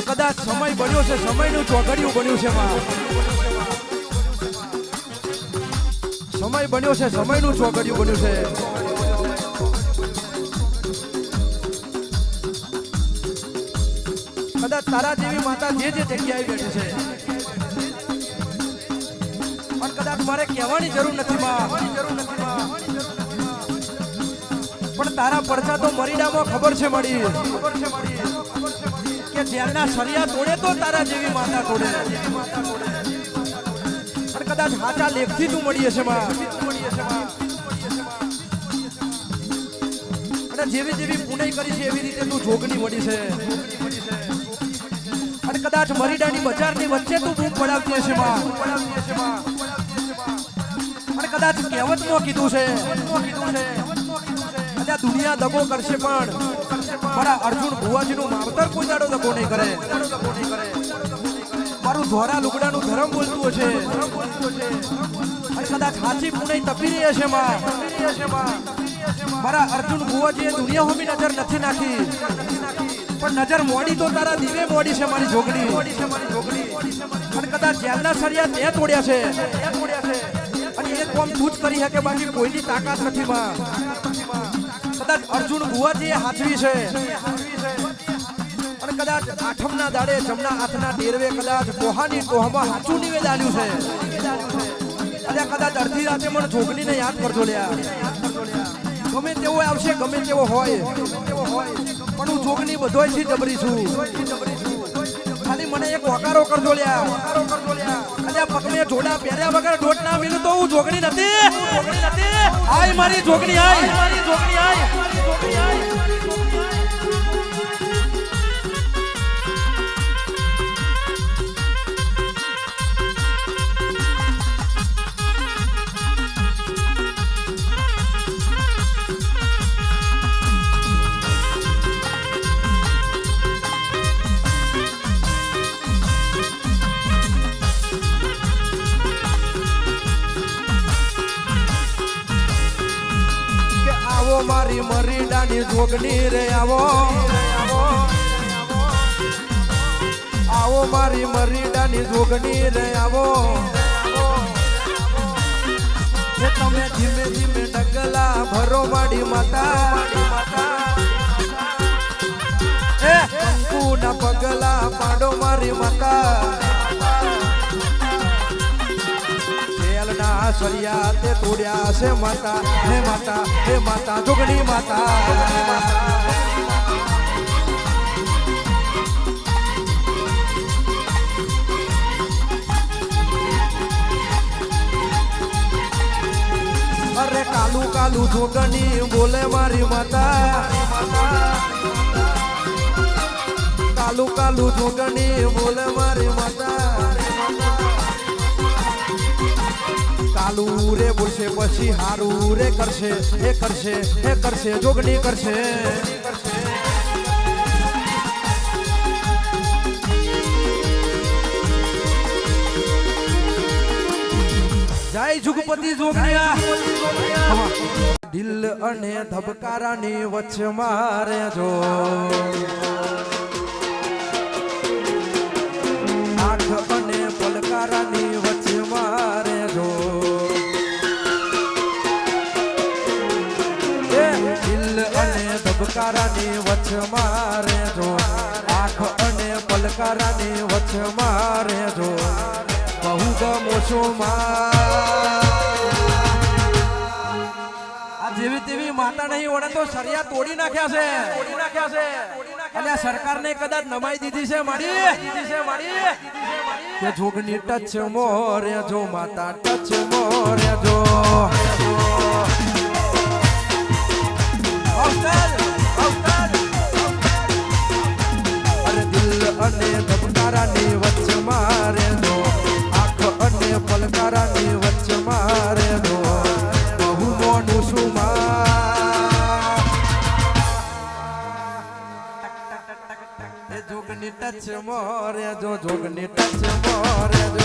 અને કદાચ સમય બન્યો છે, સમયનું ચોઘડિયું બન્યું છે સમય બન્યો છે, સમયનું ચોઘડિયું બન્યું છે. કદાચ તારા જેવી માતા જે જે જગ્યાએ બેઠી છે. પણ કદાચ મારે કહેવાની જરૂર નથી, માં. પણ તારા પડછા તો મરીડામાં ખબર છે મળી કે જેલના સળિયા તોડે તો તારા જેવી માતા તોડે. પણ કદાચ હાચા લેખથી તું મળીએ છે અને જેવી જેવી પુણ્ય કરી છે, એવી રીતે તું જોગની મળી છે. અને કદાચ મરીડાની બજારની વચ્ચે તું બૂમ પડાવતી હશે અને કદાચ નો કીધું છે. અને આ દુનિયા દગો કરશે પણ. મારા અર્જુન ભુવાજીનું માવતર કોઈ દાડો દગો કરે? મારું ધોરા લુગડાનું ધરમ બોલતું હશે. કદાચ હાચી પુણે તપી રહી હશે માં. મારા અર્જુન ભુવાજીએ દુનિયા હોમી નજર નથી નાખી. પણ નજર મોડી તો તારા દીવે મોડી છે મારી જોગણી અને કદાચ જેલના સળિયા તે તોડ્યા છે. અને એ કોમ તું કરી શકે, બાકી કોઈની તાકાત નથી માં. કદાચ અર્જુન ભુવાજી હાથવી છે. અને કદાચ આઠમના દાડે જમણા હાથના ટેરવે કદાચ ગોહાની કોહમાં હાચું નિવેદ આલ્યું છે. અને કદાચ અડધી રાતે મને જોગણીને યાદ કરજો લ્યા. ગમે તેવો આવશે, ગમે તેવો હોય. પણ હું જોગની બધોયથી જબરી છું. ખાલી મને એક વકારો કરજો લ્યા. આ પગમે જોડા પહેર્યા વગર ડોટ ના મિલું તો હું જોગણી નથી. આય મારી જોગણી આય મારી જોગણી આય કે આવો, મારી મરીડાની જોગણી રે આવો. આવો, મારી મરીડાની જોગણી રે આવો. તમે ધીમે ધીમે ડગલા ભરો માડી માતા. પગલા પાડો મારી માતા. જેલના સળિયા તે તોડ્યા છે માતા, હે માતા હે માતા, જોગણી માતા. અરે કાલુ કાલુ જોગણી બોલે મારી માતા. કાલુ કાલુ જોગણી બોલે મારી માતા. કાલુ રે બોલશે પછી હારું રે કરશે એ કરશે એ કરશે જોગણી કરશે. જય જુગપતિ જોગણિયા. દિલ અને ધબકારાની વચ્ચે મારે જો ધબકારાની વચ્છ મારે જો. આંખ અને પલકારાની વચ્છ મારે જો. બહુ ગમો છો જેવી તેવી માતા નહીં ઓળે તો સરિયા તોડી નાખ્યા છે. તોડી નાખ્યા છે અને સરકારને કદાચ નમાઈ દીધી છે મારી દીધી છે મારી. કે જોગની ટચ મોરે જો, માતા ટચ મોરે જો. ટચ મોરે જો જોગની ટચ મોરે જો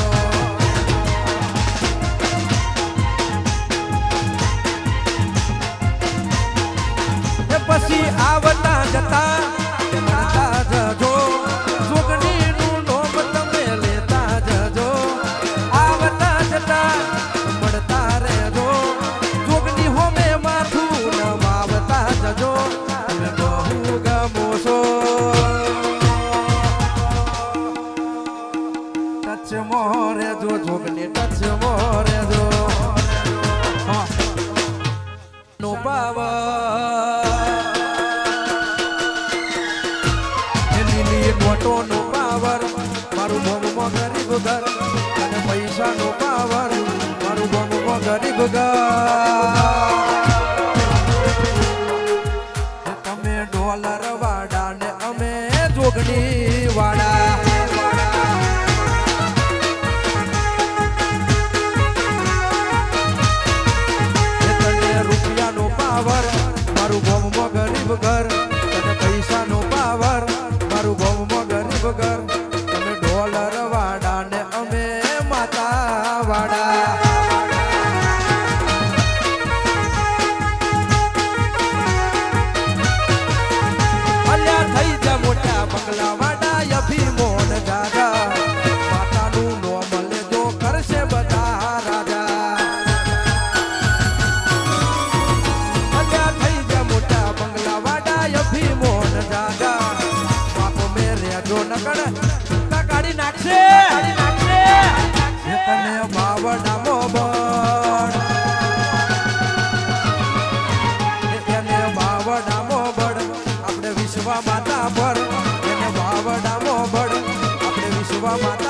જો જોગને ટચ મોરે જો. નો પાવ લીલી મોટો નો પાવર. મારું ભોગમાં ગરીબ ઘર. અને પૈસાનો પાવર. મારું ભોગમાં ગરીબ ઘર. પાવર. મારું ગોમમાં ગરીબ ઘર.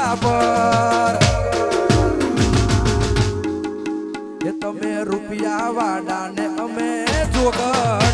બરાબર એ તમે રૂપિયા વાળાને અમે જોગર